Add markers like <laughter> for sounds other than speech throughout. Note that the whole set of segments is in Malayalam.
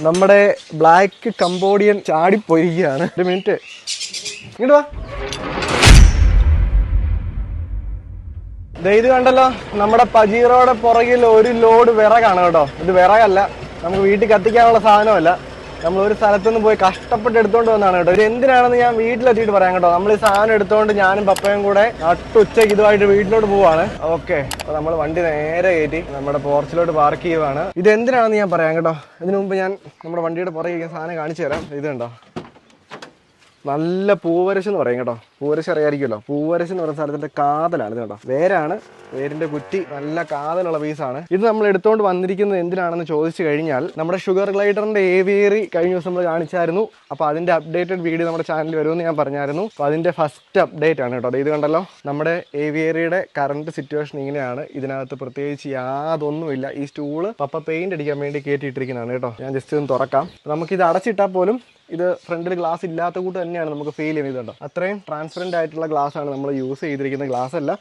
നമ്മുടെ ബ്ലാക്ക് കംബോഡിയൻ ചാടിപ്പോയിരിക്കുകയാണ്. ഒരു മിനിറ്റ്. ഇങ്ങോട്ട് വാ. ഇത് കണ്ടല്ലോ നമ്മുടെ പജീറോയുടെ പുറകിൽ ഒരു ലോഡ് വിറകാണ് കേട്ടോ. ഇത് വിറകല്ല നമുക്ക് വീട്ടിൽ കത്തിക്കാനുള്ള സാധനമല്ല. നമ്മൾ ഒരു സ്ഥലത്തുനിന്ന് പോയി കഷ്ടപ്പെട്ട് എടുത്തോണ്ട് വന്നാണ് കേട്ടോ. ഇത് എന്തിനാണെന്ന് ഞാൻ വീട്ടിലെത്തിയിട്ട് പറയാം കേട്ടോ. നമ്മൾ ഈ സാധനം എടുത്തോണ്ട് ഞാനും പപ്പയും കൂടെ നട്ടുച്ചയ്ക്ക് ഇതുമായിട്ട് വീട്ടിലോട്ട് പോവാണ്. ഓക്കെ. അപ്പൊ നമ്മൾ വണ്ടി നേരെ കയറ്റി നമ്മുടെ പോർച്ചിലോട്ട് പാർക്ക് ചെയ്യുവാണ്. ഇത് എന്തിനാണെന്ന് ഞാൻ പറയാം കേട്ടോ. ഇതിനു മുമ്പ് ഞാൻ നമ്മുടെ വണ്ടിയുടെ പുറകെ സാധനം കാണിച്ചു തരാം. ഇത് കണ്ടോ? നല്ല പൂവരശ് എന്ന് പറയും കേട്ടോ. പൂവരശ് അറിയാമായിരിക്കുമല്ലോ പൂവരശ് എന്ന് പറയുന്ന സ്ഥലത്തിന്റെ കാതലാണ് ഇത് കേട്ടോ വേരാണ്. വേരിന്റെ കുറ്റി നല്ല കാതലുള്ള പീസാണ് ഇത് നമ്മൾ എടുത്തുകൊണ്ട് വന്നിരിക്കുന്നത് എന്തിനാണെന്ന് ചോദിച്ചു കഴിഞ്ഞാൽ നമ്മുടെ ഷുഗർ ഗ്ലൈഡറിന്റെ ഏവിയറി കഴിഞ്ഞ ദിവസം നമ്മൾ കാണിച്ചായിരുന്നു. അപ്പോൾ അതിന്റെ അപ്ഡേറ്റഡ് വീഡിയോ നമ്മുടെ ചാനലിൽ വരുമെന്ന് ഞാൻ പറഞ്ഞായിരുന്നു. അപ്പോൾ അതിന്റെ ഫസ്റ്റ് അപ്ഡേറ്റ് ആണ് കേട്ടോ. ഇത് കണ്ടല്ലോ. നമ്മുടെ ഏവിയറിയുടെ കറണ്ട് സിറ്റുവേഷൻ ഇങ്ങനെയാണ്. ഇതിനകത്ത് പ്രത്യേകിച്ച് യാതൊന്നുമില്ല. ഈ സ്റ്റൂൾ പപ്പ പെയിന്റ് അടിക്കാൻ വേണ്ടി കയറ്റിയിട്ടിരിക്കുന്നതാണ് കേട്ടോ. ഞാൻ ജസ്റ്റ് ഒന്ന് തുറക്കാം. നമുക്ക് ഇത് അടച്ചിട്ടാൽ പോലും ഇത് ഫ്രണ്ടിൽ ഗ്ലാസ് ഇല്ലാത്ത കൂട്ട് തന്നെയാണ് നമുക്ക് ഫീൽ ചെയ്യുന്നത് കേട്ടോ. അത്രയും ട്രാൻസ്പെറന്റ് ആയിട്ടുള്ള ഗ്ലാസ് ആണ് നമ്മൾ യൂസ് ചെയ്തിരിക്കുന്ന ഗ്ലാസ് അല്ല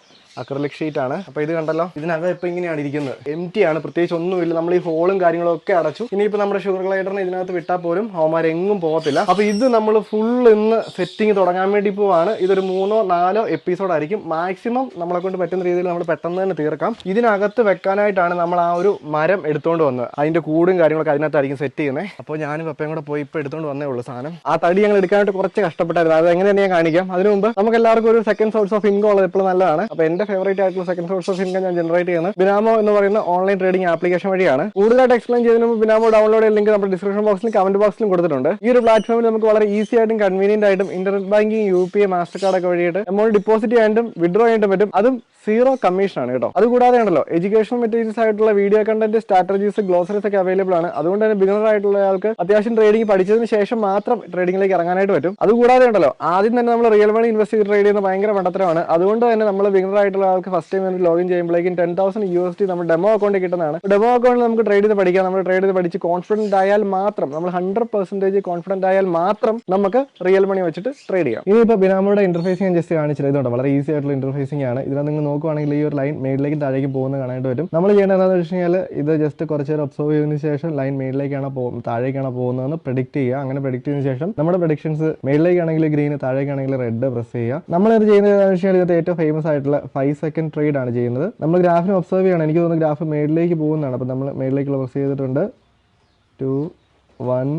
അക്രലിക് ഷീറ്റ് ആണ്. അപ്പോൾ ഇത് കണ്ടല്ലോ ഇതിനകം ഇപ്പൊ ഇങ്ങനെയാണ് ഇരിക്കുന്നത്. എം ടി ആണ് പ്രത്യേകിച്ച് ഒന്നുമില്ല. നമ്മൾ ഈ ഹോളും കാര്യങ്ങളും ഒക്കെ അടച്ചു. ഇനിയിപ്പോൾ നമ്മുടെ ഷുഗർ ഗ്ലൈഡറിനെ ഇതിനകത്ത് വിട്ടാൽ പോലും എങ്ങും പോകത്തില്ല. അപ്പോൾ ഇത് നമ്മൾ ഫുൾ ഇന്ന് സെറ്റിംഗ് തുടങ്ങാൻ വേണ്ടി പോവാണ്. ഇതൊരു മൂന്നോ നാലോ എപ്പിസോഡ് ആയിരിക്കും. മാക്സിമം നമ്മളെ കൊണ്ട് പറ്റുന്ന രീതിയിൽ നമ്മൾ പെട്ടെന്ന് തന്നെ തീർക്കാം. ഇതിനകത്ത് വെക്കാനായിട്ടാണ് നമ്മൾ ആ ഒരു മരം എടുത്തുകൊണ്ട് വന്നത്. അതിന്റെ കൂടും കാര്യങ്ങളൊക്കെ അതിനകത്തായിരിക്കും സെറ്റ് ചെയ്യുന്നത് അപ്പോൾ ഞാനും പപ്പയും കൂടെ പോയി ഇപ്പോൾ എടുത്തുകൊണ്ട് വന്നേ ഉള്ളൂ സാധനം. ആ തടി ഞങ്ങൾ എടുക്കാനായിട്ട് കുറച്ച് കഷ്ടപ്പെട്ടായിരുന്നു. അത് എങ്ങനെയാണ് ഞാൻ കാണിക്കാം. അതിനു മുമ്പ് നമുക്ക് എല്ലാവർക്കും ഒരു സെക്കൻഡ് സോഴ്സ് ഓഫ് ഇൻകം ഉള്ളത് എപ്പോഴും നല്ലതാണ്. അപ്പൊ എന്റെ ഫേവറേറ്റ് ആയിട്ടുള്ള സെക്കൻഡ് സോഴ്സ് ഓഫ് ഇൻകം ഞാൻ ജനറേറ്റ് ചെയ്യുന്നത് ബിനാമോ എന്ന് പറയുന്ന ഓൺലൈൻ ട്രേഡിംഗ് ആപ്ലിക്കേഷൻ വഴിയാണ്. കൂടുതലായിട്ട് എക്സ്പ്ലെയിൻ ചെയ്തതിന് മുമ്പ് ബിനാമോ ഡൗൺലോഡ് ചെയ്ത ലിങ്ക് നമ്മുടെ ഡിസ്ക്രിപ്ഷൻ ബോക്സിലും കമന്റ് ബോക്സിലും കൊടുത്തിട്ടുണ്ട്. ഈ ഒരു പ്ലാറ്റ്ഫോമിൽ നമുക്ക് വളരെ ഈസി ആയിട്ടും കൺവീനിയന്റ് ആയിട്ടും internet banking U P I master card ഒക്കെ വഴിയിട്ട് എമൗണ്ട് ഡിപ്പോസിറ്റ് ചെയ്യാനും വിഡ്രോ ചെയ്യാനും പറ്റും. അതും സീറോ കമ്മീഷൻ ആണ് കേട്ടോ. അതുകൂടാതെ ഉണ്ടല്ലോ എഡ്യൂക്കേഷണൽ മെറ്റീരിയൽസ് ആയിട്ടുള്ള വീഡിയോ കണ്ടന്റ് സ്ട്രാറ്റജീസ് ഗ്ലോസറീസ് ഒക്കെ അവൈലബിൾ ആണ്. അതുകൊണ്ട് തന്നെ ബിഗിനർ ആയിട്ടുള്ള ആൾക്ക് അത്യാവശ്യം ട്രേഡിംഗ് പഠിച്ചതിന് ശേഷം മാത്രം ട്രേഡിംഗിലേക്ക് ഇറങ്ങാനായിട്ട് പറ്റും. അതുകൂടാതെ ഉണ്ടല്ലോ ആദ്യം തന്നെ നമ്മൾ റിയൽ മണി ഇൻവെസ്റ്റ് ചെയ്ത് ട്രേഡ് ചെയ്യുന്ന ഭയങ്കര മണ്ടത്തരമാണ്. അതുകൊണ്ട് തന്നെ നമ്മൾ ബിഗിനർ ആയിട്ടുള്ള ആൾക്ക് ഫസ്റ്റ് ടൈം ലോഗിൻ ചെയ്യുമ്പോഴേക്കും ten thousand U S T നമ്മൾ ഡെമോ അക്കൗണ്ട് കിട്ടുന്നതാണ് ഡെമോ അക്കൗണ്ടിൽ നമുക്ക് ട്രേഡ് ചെയ്ത് പഠിക്കാം. നമ്മൾ ട്രേഡ് ചെയ്ത് പഠിച്ച് കോൺഫിഡന്റ് ആയാൽ മാത്രം നമ്മൾ ഹൺഡ്രഡ് പെർസെന്റേജ് കോൺഫിഡന്റ് ആയാൽ മാത്രം നമുക്ക് റിയൽ മണി വെച്ചിട്ട് ട്രേഡ് ചെയ്യാം. ഇനിയിപ്പോൾ ബിനാമോയുടെ ഇന്റർഫേസ് ഞാൻ ജസ്റ്റ് കാണിച്ചില്ല. വളരെ ഈസി ആയിട്ടുള്ള ഇന്റർഫേസിംഗ് ആണ്. ഇതിൽ നിങ്ങൾ നോക്കുവാണെങ്കിൽ ഈ ഒരു ലൈൻ മേളിലേക്ക് താഴേക്ക് പോകുന്ന കാണാനായിട്ട് വരും. നമ്മൾ ചെയ്യേണ്ടത് എന്താണെന്ന് വെച്ച് കഴിഞ്ഞാൽ ഇത് ജസ്റ്റ് കുറച്ച് നേരം ഒബ്സർവ് ചെയ്തതിന് ശേഷം ലൈൻ മേളിലേക്കാണ് പോകുന്നത് താഴേക്കാണ് പോകുന്നതെന്ന് പ്രെഡിക്റ്റ് ചെയ്യുക. അങ്ങനെ പ്രെഡിക്റ്റ് ചെയ്തതിനു ശേഷം നമ്മുടെ പ്രഡിക്ഷൻസ് മേളിലേക്കാണെങ്കിൽ ഗ്രീന് താഴേക്കാണെങ്കിൽ റെഡ് പ്രസ് ചെയ്യുക. നമ്മൾ ഇത് ചെയ്യുന്ന എന്താണെന്ന് വെച്ച് കഴിഞ്ഞാൽ ഇതിനകത്ത് ഏറ്റവും ഫേമസ് ആയിട്ടുള്ള ഫൈവ് സെക്കൻഡ് ട്രേഡ് ആണ് ചെയ്യുന്നത്. നമ്മൾ ഗ്രാഫിനെ ഒബ്സർവ് ചെയ്യണം എനിക്ക് തോന്നുന്നു ഗ്രാഫ് മേളിലേക്ക് പോകുന്നതാണ്. അപ്പോൾ നമ്മൾ മേളിലേക്കുള്ള പ്രസ് ചെയ്തിട്ടുണ്ട്. ടു വൺ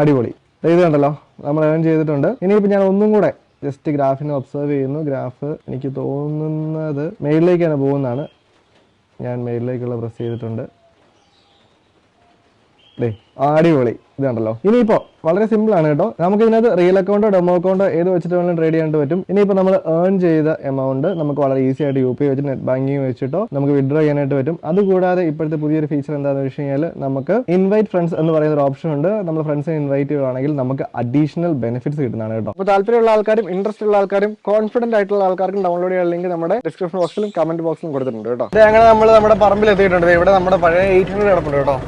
അടിപൊളി. ഇത് കണ്ടല്ലോ. നമ്മൾ ഏൺ ചെയ്തിട്ടുണ്ട്. ഇനിയിപ്പോൾ ഞാൻ ഒന്നും കൂടെ ജസ്റ്റ് ഗ്രാഫിനെ ഒബ്സർവ് ചെയ്യുന്നു. ഗ്രാഫ് എനിക്ക് തോന്നുന്നത് മെയിലിലേക്കാണ് പോകുന്നതാണ്. ഞാൻ മെയിലിലേക്കുള്ള പ്രസ് ചെയ്തിട്ടുണ്ട്. അടിപൊളി. ഇത് കണ്ടല്ലോ ഇനിയിപ്പോൾ വളരെ സിമ്പിൾ ആണ് കേട്ടോ. നമുക്ക് ഇതിനകത്ത് റിയൽ അക്കൗണ്ടോ ഡെമോ അക്കൗണ്ടോ ഏത് വെച്ചിട്ട് വേണമെങ്കിലും ട്രേഡ് ചെയ്യാൻ പറ്റും. ഇനിയിപ്പോൾ നമ്മൾ ഏൺ ചെയ്ത എമൗണ്ട് നമുക്ക് വളരെ ഈസി ആയിട്ട് യു പി വെച്ച് നെറ്റ് ബാങ്കിങ് വെച്ചിട്ടോ നമുക്ക് വിഡ്രോ ചെയ്യാനായിട്ട് പറ്റും. അതുകൂടാതെ ഇപ്പോഴത്തെ പുതിയൊരു ഫീച്ചർ എന്താണെന്ന് വെച്ച് കഴിഞ്ഞാൽ നമുക്ക് ഇൻവൈറ്റ് ഫ്രണ്ട്സ് എന്ന് പറയുന്ന ഒരു ഓപ്ഷൻ ഉണ്ട്. നമ്മൾ ഫ്രണ്ട്സിനെ ഇൻവൈറ്റ് ചെയ്യുകയാണെങ്കിൽ നമുക്ക് അഡീഷണൽ ബെനിഫിറ്റ്സ് കിട്ടുന്നതാണ് കേട്ടോ. അപ്പോൾ താല്പര്യമുള്ള ആൾക്കാരും ഇൻട്രസ്റ്റ് ഉള്ള ആൾക്കാരും കോൺഫിഡന്റ് ആയിട്ടുള്ള ആൾക്കാർക്കും ഡൗൺലോഡ് ചെയ്യാൻ ലിങ്ക് നമ്മുടെ ഡിസ്ക്രിപ്ഷൻ ബോക്സിലും കമന്റ് ബോക്സിലും കൊടുത്തിട്ടുണ്ട് കേട്ടോ. അങ്ങനെ നമ്മൾ നമ്മുടെ പറമ്പിൽ എത്തിയിട്ടുണ്ട് ഇവിടെ നമ്മുടെ പഴയ എയ്റ്റ് ഹൺഡ്രഡ് കിടപ്പുണ്ട് കേട്ടോ.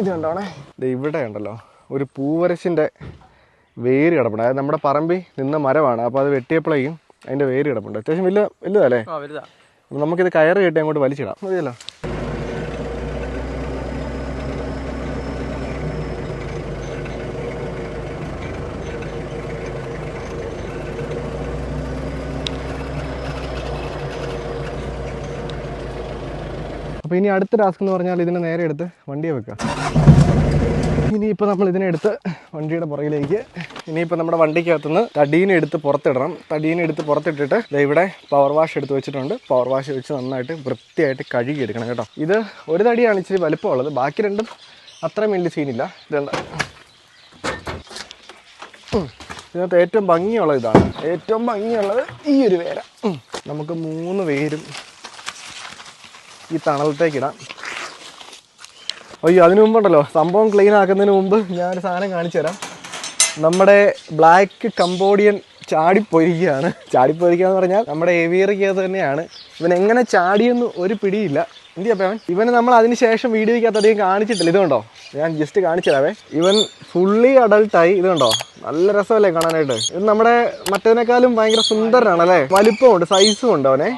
ഇത് കണ്ടോണേ? ഇവിടെ ഉണ്ടല്ലോ ഒരു പൂവരശിന്റെ വേര് കിടപ്പുണ്ട്. അതായത് നമ്മുടെ പറമ്പിൽ നിന്ന മരമാണ്. അപ്പോൾ അത് വെട്ടിയപ്പോഴേക്കും അതിന്റെ വേര് കിടപ്പുണ്ട്. അത്യാവശ്യം വലിയ വലുതല്ലേ? നമുക്കിത് കയറ് കെട്ടി അങ്ങോട്ട് വലിച്ചിടാം. മതിയല്ലോ? അപ്പോൾ ഇനി അടുത്ത ടാസ്ക് എന്ന് പറഞ്ഞാൽ ഇതിനെ നേരെ എടുത്ത് വണ്ടിയെ വെക്കുക. ഇനിയിപ്പോൾ നമ്മൾ ഇതിനെ എടുത്ത് വണ്ടിയുടെ പുറകിലേക്ക് ഇനിയിപ്പോൾ നമ്മുടെ വണ്ടിക്കകത്തുനിന്ന് തടീനെ എടുത്ത് പുറത്തിടണം. തടീനെ എടുത്ത് പുറത്തിട്ടിട്ട് ഇവിടെ പവർ വാഷ് എടുത്ത് വെച്ചിട്ടുണ്ട്. പവർ വാഷ് വെച്ച് നന്നായിട്ട് വൃത്തിയായിട്ട് കഴുകി എടുക്കണം കേട്ടോ. ഇത് ഒരു തടിയാണ് ഇച്ചിരി വലുപ്പമുള്ളത്. ബാക്കി രണ്ടും അത്ര വലിയ സീനില്ല ഉം. ഇതിനകത്ത് ഏറ്റവും ഭംഗിയുള്ള ഇതാണ്. ഏറ്റവും ഭംഗിയുള്ളത് ഈ ഒരു വേര. നമുക്ക് മൂന്ന് വേരും ഈ തണലത്തേക്ക് ഇടാം അയ്യോ അതിനു മുമ്പുണ്ടല്ലോ സംഭവം ക്ലീൻ ആക്കുന്നതിന് മുമ്പ് ഞാനൊരു സാധനം കാണിച്ചു തരാം. നമ്മുടെ ബ്ലാക്ക് കംബോഡിയൻ ചാടിപ്പോയിരിക്കുകയാണ്. ചാടിപ്പോയിരിക്കുക എന്ന് പറഞ്ഞാൽ നമ്മുടെ ഏവിയറിക്കകത്ത് തന്നെയാണ്. ഇവൻ എങ്ങനെ ചാടിയെന്ന് ഒരു പിടിയില്ല. എന്തിയാ അവൻ? ഇവന് നമ്മൾ അതിനുശേഷം വീഡിയോയ്ക്കകത്ത് അധികം കാണിച്ചിട്ടില്ല. ഇതുണ്ടോ? ഞാൻ ജസ്റ്റ് കാണിച്ചു തരാവേ ഇവൻ ഫുള്ളി അഡൾട്ടായി ഇതുണ്ടോ? നല്ല രസമല്ലേ കാണാനായിട്ട്. ഇത് നമ്മുടെ മറ്റേതിനേക്കാളും ഭയങ്കര സുന്ദരനാണല്ലേ? വലിപ്പമുണ്ട് സൈസും ഉണ്ട് അവനെ.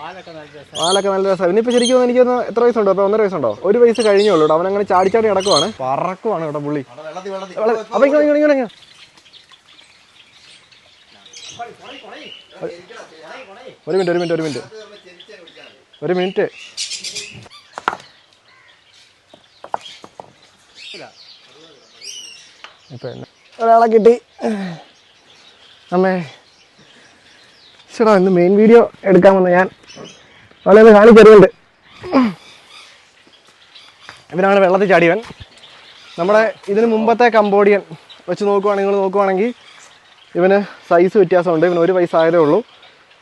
പാലൊക്കെ നല്ല രസം ഇനിയിപ്പോ ശരിക്കും എനിക്ക് എത്ര വയസ്സുണ്ടോ? അപ്പൊ ഒന്നര വയസ്സുണ്ടോ? ഒരു വയസ്സ് കഴിഞ്ഞുള്ളൂ അവൻ അങ്ങനെ ചാടി ചാടി പറക്കുവാണ് കേട്ടോ പുള്ളി. അപ്പൊ. ഒരു മിനിറ്റ് ഒരു മിനിറ്റ് ഒരു മിനിറ്റ്. ഒരു മിനിറ്റ്. ഒരാളെ കിട്ടി. അമ്മേ ചേട്ടാ ഇന്ന് മെയിൻ വീഡിയോ എടുക്കാൻ വന്ന ഞാൻ. അവളെ ഒന്ന് കാണിച്ചറിയുണ്ട് ഇവനാണ് വെള്ളത്തിൽ ചാടിയവൻ. നമ്മുടെ ഇതിന് മുമ്പത്തെ കമ്പോഡിയൻ വെച്ച് നോക്കുവാണെങ്കിൽ നിങ്ങൾ നോക്കുവാണെങ്കിൽ ഇവന് സൈസ് വ്യത്യാസമുണ്ട്. ഇവന് ഒരു വയസ്സ് ആയതേ ഉള്ളൂ.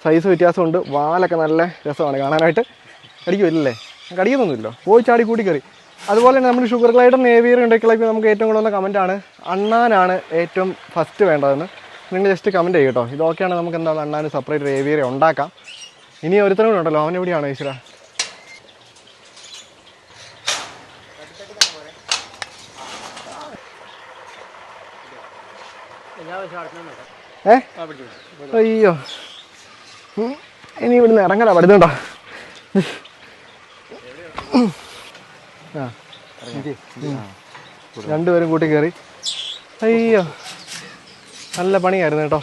സൈസ് വ്യത്യാസമുണ്ട്. വാലൊക്കെ നല്ല രസമാണ് കാണാനായിട്ട്. കടിക്കുമില്ലല്ലേ കടിക്കുന്നൊന്നുമില്ലോ പോയി ചാടി കൂട്ടി കയറി അതുപോലെ തന്നെ നമ്മൾ ഷുഗർ ഗ്ലൈഡർ നേവിയർ ഉണ്ടെങ്കിലൊക്കെ നമുക്ക് ഏറ്റവും കൂടുതൽ കമന്റ് ആണ്. അണ്ണാനാണ് ഏറ്റവും ഫസ്റ്റ് വേണ്ടതെന്ന്. നിങ്ങൾ ജസ്റ്റ് കമന്റ് ചെയ്യും കേട്ടോ ഇതൊക്കെയാണ് നമുക്ക് എന്താണ് അണ്ണാൻ സെപ്പറേറ്റ് നേവിയർ ഉണ്ടാക്കാം. ഇനി ഒരുത്തരം കൂടെ ഉണ്ടല്ലോ. അവൻ എവിടെയാണ് ഈശ്വര? ഏ? അയ്യോ. ഇനി ഇവിടുന്ന് ഇറങ്ങല പടുന്നുണ്ടോ രണ്ടുപേരും കൂട്ടി കയറി അയ്യോ നല്ല പണിയായിരുന്നു കേട്ടോ.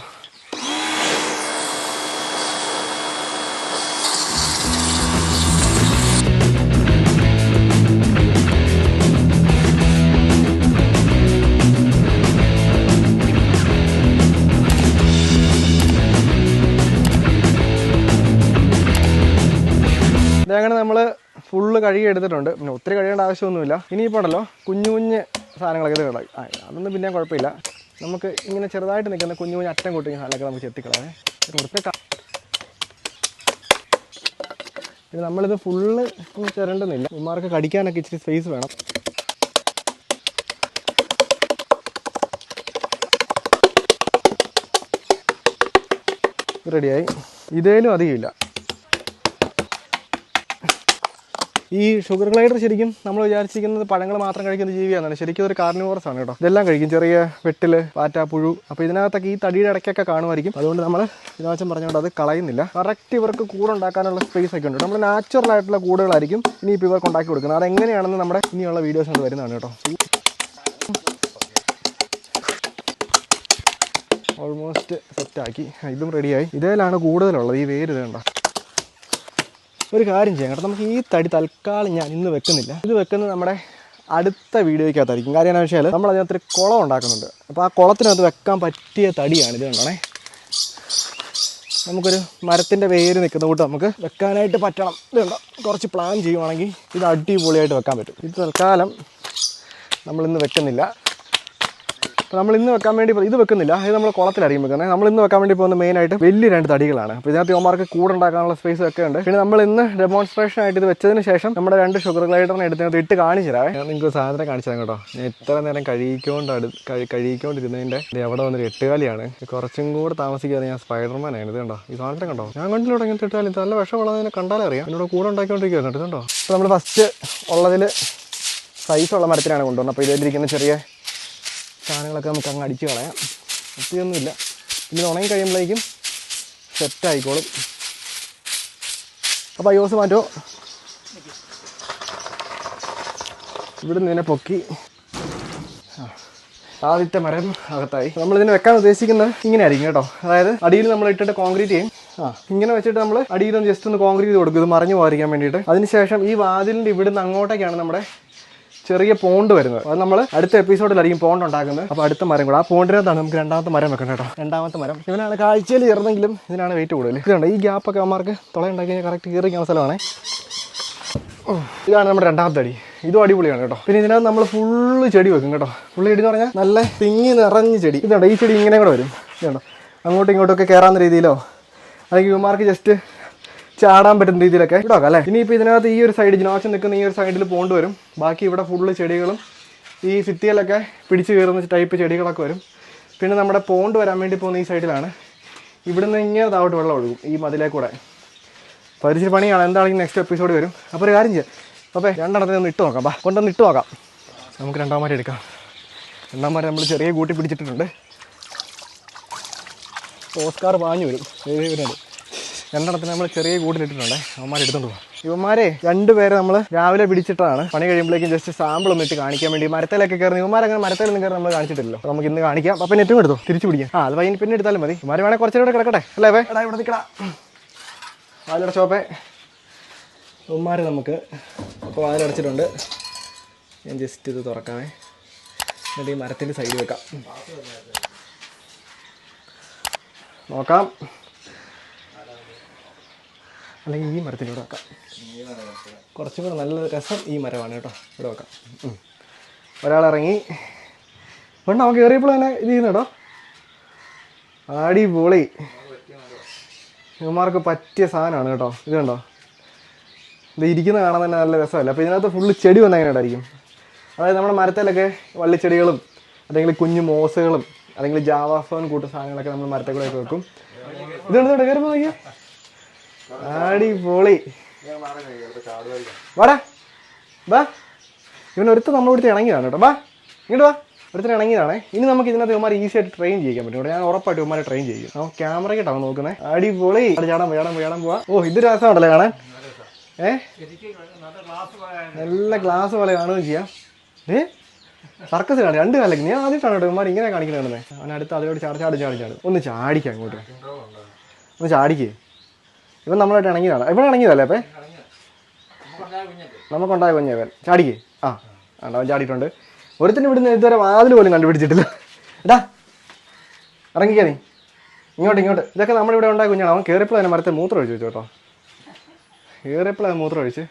അങ്ങനെ നമ്മൾ ഫുള്ള് കഴുകി എടുത്തിട്ടുണ്ട് പിന്നെ ഒത്തിരി കഴുകേണ്ട ആവശ്യമൊന്നുമില്ല. ഇനിയിപ്പോൾ ഉണ്ടല്ലോ കുഞ്ഞു കുഞ്ഞ് സാധനങ്ങളൊക്കെ ഇത് ആ അതൊന്നും പിന്നെ കുഴപ്പമില്ല. നമുക്ക് ഇങ്ങനെ ചെറുതായിട്ട് നിൽക്കുന്ന കുഞ്ഞു കുഞ്ഞ് അറ്റം കൂട്ടി സാധനമൊക്കെ നമുക്ക് ചെത്തിക്കളയാം. കുറച്ച് പിന്നെ നമ്മളിത് ഫുള്ള് ചിരണ്ടുന്നില്ല. ഉമ്മാർക്ക് കടിക്കാനൊക്കെ ഇച്ചിരി സ്പേസ് വേണം. റെഡിയായി ഇതേലും അധികമില്ല. ഈ ഷുഗർ ഗ്ലൈഡർ ശരിക്കും നമ്മൾ വിചാരിച്ചിരിക്കുന്നത് പഴങ്ങൾ മാത്രം കഴിക്കുന്ന ജീവിയാണ് ശരിക്കും ഒരു കാർണിവോറസ് ആണ് കേട്ടോ. ഇതെല്ലാം കഴിക്കും. ചെറിയ വെട്ടിൽ പാറ്റ പുഴു. അപ്പോൾ ഇതിനകത്തൊക്കെ ഈ തടിയുടെ ഇടയ്ക്കൊക്കെ കാണുമായിരിക്കും. അതുകൊണ്ട് നമ്മൾ ഇതിനാച്ചം പറഞ്ഞുകൊണ്ട് അത് കളയുന്നില്ല. കറക്റ്റ് ഇവർക്ക് കൂട് ഉണ്ടാക്കാനുള്ള സ്പേസ് ഒക്കെ ഉണ്ട്. നമ്മൾ നാച്ചുറൽ ആയിട്ടുള്ള കൂടുകളായിരിക്കും ഇനി ഇപ്പോൾ ഇവർക്ക് ഉണ്ടാക്കി കൊടുക്കുന്നത്. അതെങ്ങനെയാണെന്ന് നമ്മുടെ ഇനിയുള്ള വീഡിയോസ് കൊണ്ട് വരുന്നതാണ് കേട്ടോ. ഓൾമോസ്റ്റ് സെറ്റാക്കി ഇതും റെഡിയായി ഇതേലാണ് കൂടുതലുള്ളത്. ഈ വേര് ഇതേണ്ട? ഒരു കാര്യം ചെയ്യാം കേട്ടോ. നമുക്ക് ഈ തടി തൽക്കാലം ഞാൻ ഇന്ന് വെക്കുന്നില്ല. ഇത് വെക്കുന്നത് നമ്മുടെ അടുത്ത വീഡിയോയ്ക്കകത്തായിരിക്കും. കാര്യം എന്താണെന്ന് വെച്ചാൽ നമ്മൾ അതിനകത്തൊരു കുളം ഉണ്ടാക്കുന്നുണ്ട്. അപ്പോൾ ആ കുളത്തിനകത്ത് വെക്കാൻ പറ്റിയ തടിയാണ് ഇത് കണ്ടോണേ. നമുക്കൊരു മരത്തിന്റെ വേര് നിൽക്കുന്ന കൂട്ട് നമുക്ക് വെക്കാനായിട്ട് പറ്റണം. ഇത് കണ്ടോ? കുറച്ച് പ്ലാൻ ചെയ്യുവാണെങ്കിൽ ഇത് അടിപൊളിയായിട്ട് വെക്കാൻ പറ്റും. ഇത് തൽക്കാലം നമ്മളിന്ന് വെക്കുന്നില്ല. അപ്പോൾ നമ്മൾ ഇന്ന് വെക്കാൻ വേണ്ടി ഇത് വെക്കുന്നില്ല. ഇത് നമ്മൾ കുളത്തിലായിരിക്കും വെക്കുന്നത്. നമ്മൾ ഇന്ന് വെക്കാൻ വേണ്ടി പോകുന്ന മെയിനായിട്ട് വലിയ രണ്ട് തടികളാണ്. അപ്പോൾ ഇതിനകത്ത് യോമാർക്ക് കൂടുണ്ടാക്കാനുള്ള സ്പേസ് ഒക്കെ ഉണ്ട്. പിന്നെ നമ്മൾ ഇന്ന് ഡെമോൺസ്ട്രേഷൻ ആയിട്ട് ഇത് വെച്ചതിന് ശേഷം നമ്മുടെ രണ്ട് ഷുഗർ ഗ്ലൈഡറിനെ എടുത്തിനകത്ത് ഇട്ട് കാണിച്ചു ഞാൻ നിങ്ങൾക്ക് സാധനം കാണിച്ചു തരാം കേട്ടോ. ഞാൻ ഇത്ര നേരം കഴിയിക്കൊണ്ട് കഴിയിക്കൊണ്ടിരുന്നതിന്റെ എവിടെ വന്നൊരു എട്ടുകാലിയാണ്. കുറച്ചും കൂടെ താമസിക്കാതെ ഞാൻ സ്പൈഡർമാൻ ആണ്. ഇത് കണ്ടോ? ഈ സാധനം കണ്ടോ? ഞാൻ കണ്ടില്ല ഇങ്ങനത്തെ ഇട്ടാലും ഇത് നല്ല വിഷമുള്ളതിനെ കണ്ടാലേ അറിയാം. എന്നോട് കൂടെ ഉണ്ടാക്കിക്കൊണ്ടിരിക്കുകയാണ് ഇത് കണ്ടോ? അപ്പോൾ നമ്മൾ ഫസ്റ്റ് ഉള്ളതിൽ സൈസുള്ള മരത്തിനാണ് കൊണ്ടുവന്നത്. അപ്പോൾ ഇതിലിരിക്കുന്ന ചെറിയ സാധനങ്ങളൊക്കെ നമുക്ക് അങ്ങ് അടിച്ച് കളയാം. ഒത്തിരിയൊന്നുമില്ല പിന്നെ ഉണങ്ങി കഴിയുമ്പോഴേക്കും സെറ്റ് ആയിക്കോളും. അപ്പോൾ അയ്യോസ് മാറ്റോ? ഇവിടെ നിന്ന് ഇതിനെ പൊക്കി. ആദ്യത്തെ മരം അകത്തായി. നമ്മൾ ഇതിനെ വെക്കാൻ ഉദ്ദേശിക്കുന്നത് ഇങ്ങനെ ആയിരിക്കും കേട്ടോ. അതായത് അടിയിൽ നമ്മൾ ഇട്ടിട്ട് കോൺക്രീറ്റ് ചെയ്യും. ആ ഇങ്ങനെ വെച്ചിട്ട് നമ്മൾ അടിയിൽ ജസ്റ്റ് ഒന്ന് കോൺക്രീറ്റ് ചെയ്ത് കൊടുക്കും. ഇത് മറിഞ്ഞു പോകാതിരിക്കാൻ വേണ്ടിയിട്ട്. അതിനുശേഷം ഈ വാതിലിന്റെ ഇവിടുന്ന് അങ്ങോട്ടേക്കാണ് നമ്മുടെ ചെറിയ പോണ്ട് വരുന്നത്. അത് നമ്മൾ അടുത്ത എപ്പിസോഡിലായിരിക്കും പോണ്ട് ഉണ്ടാക്കുന്നത്. അപ്പോൾ അടുത്ത മരം കൂടെ. ആ പോണ്ടിനകത്താണ് നമുക്ക് രണ്ടാമത്തെ മരം വെക്കണം കേട്ടോ. രണ്ടാമത്തെ മരം. ഇവനാണ് കാഴ്ചയിൽ ചേർന്നെങ്കിലും ഇതിനാണ് വെയിറ്റ് കൂടുതൽ ഇതുണ്ട് ഈ ഗ്യാപ്പൊക്കെ അമ്മമാർക്ക് തുളയുണ്ടാക്കി കഴിഞ്ഞാൽ കറക്റ്റ് കയറിക്കുന്ന സ്ഥലമാണ്. ഇതാണ് നമ്മുടെ രണ്ടാമത്തെ അടി. ഇതും അടിപൊളിയാണ് കേട്ടോ. പിന്നെ ഇതിനകത്ത് നമ്മൾ ഫുള്ള് ചെടി വെക്കും കേട്ടോ. ഫുള്ള് ചെടി എന്ന് പറഞ്ഞാൽ നല്ല തിങ്ങി നിറഞ്ഞ ചെടി. ഇതുണ്ട് ഈ ചെടി ഇങ്ങനെ കൂടെ വരും. ഇതുണ്ടോ അങ്ങോട്ടും ഇങ്ങോട്ടൊക്കെ കയറാവുന്ന രീതിയിലോ? അല്ലെങ്കിൽ ഇവന്മാർക്ക് ജസ്റ്റ് ചാടാൻ പറ്റുന്ന രീതിയിലൊക്കെ ഇവിടെ വെക്കാം അല്ലേ? ഇനിയിപ്പോൾ ഇതിനകത്ത് ഈ ഒരു സൈഡ് ജിനോക്ഷൻ നിൽക്കുന്ന ഈ ഒരു സൈഡിൽ പോകേണ്ടി വരും. ബാക്കി ഇവിടെ ഫുള്ള് ചെടികളും ഈ ഫിത്തിയിലൊക്കെ പിടിച്ച് കയറുന്ന ടൈപ്പ് ചെടികളൊക്കെ വരും. പിന്നെ നമ്മുടെ പോണ്ട് വരാൻ വേണ്ടി പോകുന്ന ഈ സൈഡിലാണ് ഇവിടുന്ന് ഇങ്ങനെ താവട്ട് വെള്ളം ഒഴുകും ഈ മതിലേ കൂടെ. ഇച്ചിരി പണിയാണ്. എന്താണെങ്കിൽ നെക്സ്റ്റ് എപ്പിസോഡ് വരും. അപ്പോൾ ഒരു കാര്യം ചെയ്യാം. അപ്പോൾ രണ്ടെണ്ണത്തിന് ഒന്ന് ഇട്ട് നോക്കാം. ബാ കൊണ്ടൊന്ന് ഇട്ട് നോക്കാം. നമുക്ക് രണ്ടാമത്തെ എടുക്കാം. രണ്ടാമത്തെ നമ്മൾ ചെറിയ കൂട്ടി പിടിച്ചിട്ടുണ്ട് ഓസ്കാർ പാഞ്ഞു വരും. വരുന്നുണ്ട് രണ്ടെണ്ണത്തിന് നമ്മൾ ചെറിയ കൂടിലിട്ടിട്ടുണ്ട് അവന്മാരെ എടുത്തോണ്ട് പോകാം ഇവന്മാരെ രണ്ടുപേരെ നമ്മൾ രാവിലെ പിടിച്ചിട്ടാണ് പണി കഴിയുമ്പോഴേക്കും ജസ്റ്റ് സാമ്പിൾ ഒന്ന് ഇട്ട് കാണിക്കാൻ വേണ്ടി മരത്തിലൊക്കെ കയറി ഇവന്മാരങ്ങനെ മരത്തിലൊന്നും കയറി നമ്മൾ കാണിച്ചിട്ടില്ലല്ലോ. നമുക്ക് ഇന്ന് കാണിക്കാം. അപ്പം നെറ്റും എടുത്തു? തിരിച്ചു പിടിക്കാം. ആ അത് വൈകി പിന്നെ എടുത്താലും മതി. ഇവന്മാർ വേണേൽ കുറച്ചുകൂടെ കിടക്കട്ടെ. അല്ലേ വേ എടാ ഇവിടെ നിൽക്കടാ ഷോപ്പേ ഉമ്മാർ നമുക്ക് അപ്പോൾ വാലടച്ചിട്ടുണ്ട് ഞാൻ ജസ്റ്റ് ഇത് തുറക്കാമേ എന്നിട്ട് ഈ മരത്തിന്റെ സൈഡ് വെക്കാം. നോക്കാം. അല്ലെങ്കിൽ ഈ മരത്തിൽ ഇവിടെ വെക്കാം. കുറച്ചും കൂടെ നല്ല രസം ഈ മരമാണ് കേട്ടോ. ഇവിടെ വെക്കാം. ഒരാളിറങ്ങി വേണ്ട നമുക്ക് കയറിയപ്പോൾ തന്നെ ഇത് ആടി അടിപൊളി. ഇവന്മാർക്ക് പറ്റിയ സാധനമാണ് കേട്ടോ. ഇത് കണ്ടോ? ഇത് ഇരിക്കുന്ന കാണാൻ തന്നെ നല്ല രസമല്ല? അപ്പോൾ ഇതിനകത്ത് ഫുള്ള് ചെടി വന്ന എങ്ങനെ ഉണ്ടായിരിക്കും അതായത് നമ്മുടെ മരത്തിലൊക്കെ വള്ളിച്ചെടികളും അല്ലെങ്കിൽ കുഞ്ഞു മോസുകളും അല്ലെങ്കിൽ ജാവാഫോൻ കൂട്ട സാധനങ്ങളൊക്കെ നമ്മൾ മരത്തെ കൂടെ ഒക്കെ വെക്കും ഇതുണ്ട് കയറുമ്പോൾ നോക്കിയാ. അടിപൊളി. വാടാ. ബാ ഇവൻ ഒരുത്ത നമ്മുടെ അടുത്ത് ഇണങ്ങിയതാണ് കേട്ടോ. ബാ ഇങ്ങോട്ട് വാ. ഒരുത്തിന് ഇണങ്ങിയതാണേ. ഇനി നമുക്ക് ഇതിനകത്ത് ഇവന്മാർ ഈസി ആയിട്ട് ട്രെയിൻ ചെയ്യാൻ പറ്റും ഇവിടെ. ഞാൻ ഉറപ്പായിട്ട് ഇവന്മാരെ ട്രെയിൻ ചെയ്യും. നമുക്ക് ക്യാമറ കേട്ടോ നോക്കുന്നത് അടിപൊളി. ചാടാൻ ചാടാൻ ചാടാൻ പോവാ. ഓ ഇത് രസമുണ്ടല്ലേ കാണാൻ? ഏ? നല്ല ഗ്ലാസ് പോലെ കാണുകയും ചെയ്യാം. ഏ? സർക്കസ് കാണും രണ്ട് കാലം ഞാൻ ആദ്യം കേട്ടോ ഇവന്മാർ ഇങ്ങനെ കാണിക്കുന്നത് അവൻ അടുത്ത് അതിലോട്ട് ചാടി ചാടി ചാടി ചാടും. ഒന്ന് ചാടിക്കാം അങ്ങോട്ട്. ഒന്ന് ചാടിക്കേ. ഇവൻ നമ്മളായിട്ട് ഇണങ്ങിയതാണ്. ഇവൻ ഇണങ്ങിയതല്ലേ അപ്പേ? നമുക്കുണ്ടായ കുഞ്ഞവൻ. ചാടിക്ക്. ആ അവൻ ചാടിയിട്ടുണ്ട്. ഒരുത്തിന് ഇവിടുന്ന് ഇതുവരെ വാതിൽ പോലും കണ്ടുപിടിച്ചിട്ടില്ല. എടാ ഇറങ്ങിക്കാ നീ. ഇങ്ങോട്ട് ഇങ്ങോട്ട്. ഇതൊക്കെ നമ്മുടെ ഇവിടെ ഉണ്ടായ കുഞ്ഞാണ്. അവൻ കയറിയപ്പോൾ തന്നെ മരത്തെ മൂത്രം ഒഴിച്ചു വെച്ചു കേട്ടോ. കയറിയപ്പോൾ അത് മൂത്രം ഒഴിച്ച്.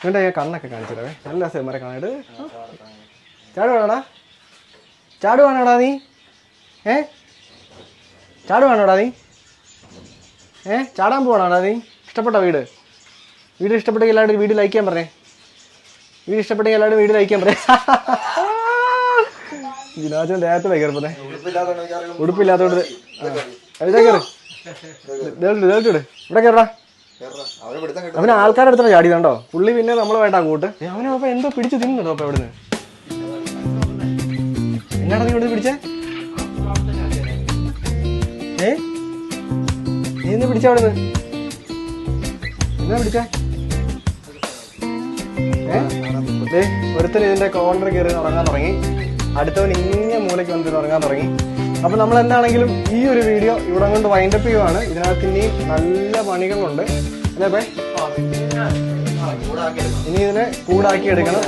ഇവന്റെ ഞാൻ കണ്ണൊക്കെ കാണിച്ചിട്ടേ നല്ല രസം മരം കാണായിട്ട് ചാടുവാണോടാ? ചാടുവാണോടാ നീ? ഏ? ചാടുവാണോടാ നീ? ഏ? ചാടാൻ പോവാണോടാ നീ? ഇഷ്ടപ്പെട്ട വീട്? വീട് ഇഷ്ടപ്പെട്ടെങ്കിൽ എല്ലാവരും വീട് ലൈക്ക് ചെയ്യാൻ പറഞ്ഞേ. വീട് ഇഷ്ടപ്പെട്ടെങ്കിൽ എല്ലാവരും വീട് ലൈക്ക് ചെയ്യാൻ പറഞ്ഞേ. ജിനാച്ചൻ ദേഹത്ത് കയറിപ്പന്നെ ഉടുപ്പില്ലാത്തോണ്ട് എവിടെ കയറി ദേഹത്തിട്ട് ഇവിടെ കയറടാ അവന് ആൾക്കാരുടെ അടുത്താണ് ചാടിയതാണ്ടോ പുള്ളി പിന്നെ നമ്മളുമായിട്ടാ കൂട്ട് അവനെ അപ്പൊ എന്തോ പിടിച്ച് തിന്നുണ്ടോ അപ്പൊ എവിടുന്ന് എന്നാടാ നീ ഇവിടെ പിടിച്ചേ? ഏ? നീ ഇന്ന് പിടിച്ച എന്നാ പിടിച്ച? ഒരുത്തൻ ഇതിന്റെ കോർണർ കയറി ഉറങ്ങാൻ തുടങ്ങി. അടുത്തവൻ ഇങ്ങനെ മൂലയ്ക്ക് വന്നിട്ട് ഉറങ്ങാൻ തുടങ്ങി. അപ്പൊ നമ്മൾ എന്താണെങ്കിലും ഈ ഒരു വീഡിയോ ഇവിടെ കൊണ്ട് വൈൻഡപ്പ് ചെയ്യുവാണ്. ഇതിനകത്ത് ഇനി നല്ല പണികളുണ്ട്. അല്ലേ ബേ ഇനി ഇതിനെ കൂടാക്കി എടുക്കണം.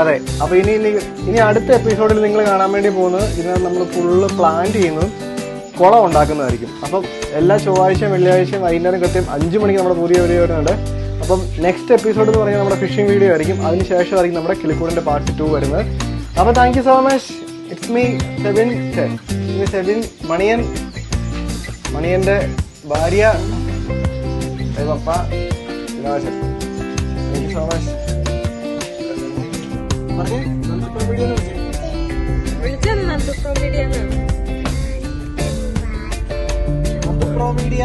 അതെ അപ്പൊ ഇനി ഇനി ഇനി അടുത്ത എപ്പിസോഡിൽ നിങ്ങൾ കാണാൻ വേണ്ടി പോകുന്നത് ഇതിനകത്ത് നമ്മൾ ഫുള്ള് പ്ലാൻ ചെയ്യുന്നതും കുളം ഉണ്ടാക്കുന്നതായിരിക്കും. അപ്പം എല്ലാ ചൊവ്വാഴ്ചയും വെള്ളിയാഴ്ചയും വൈകുന്നേരം കൃത്യം അഞ്ച് മണിക്ക് നമ്മുടെ പുതിയ വീഡിയോ വരുന്നുണ്ട്. അപ്പം നെക്സ്റ്റ് എപ്പിസോഡ് എന്ന് പറഞ്ഞാൽ നമ്മുടെ ഫിഷിംഗ് വീഡിയോ ആയിരിക്കും. അതിനുശേഷമായിരിക്കും നമ്മുടെ കിളിക്കൂടിന്റെ പാർട്ട് ടു വരുന്നത്. അപ്പോൾ thank you so much it's me Sebin me Sebin Maniyan മണിയന്റെ ഭാര്യ പപ്പ താങ്ക് യു സോ മച്ച് പറഞ്ഞേ വീഡിയോ വിളിച്ചത് നന്ദുപ്രോ മീഡിയ മീഡിയ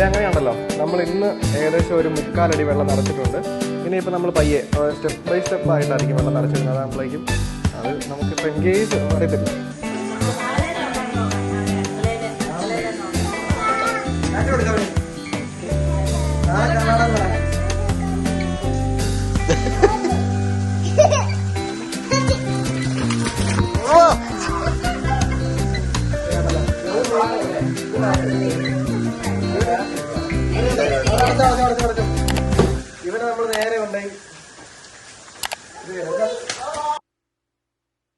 <laughs> അങ്ങനെയാണല്ലോ. നമ്മൾ ഇന്ന് ഏകദേശം ഒരു മുക്കാലടി വെള്ളം നിറച്ചിട്ടുണ്ട്. ഇനിയിപ്പോൾ നമ്മൾ പയ്യെ സ്റ്റെപ്പ് ബൈ സ്റ്റെപ്പ് ആയിട്ടായിരിക്കും വെള്ളം നിറച്ചിരുന്നത്. അതാകുമ്പോഴേക്കും അത് നമുക്കിപ്പോൾ എൻഗേജ് അറിയത്തില്ല.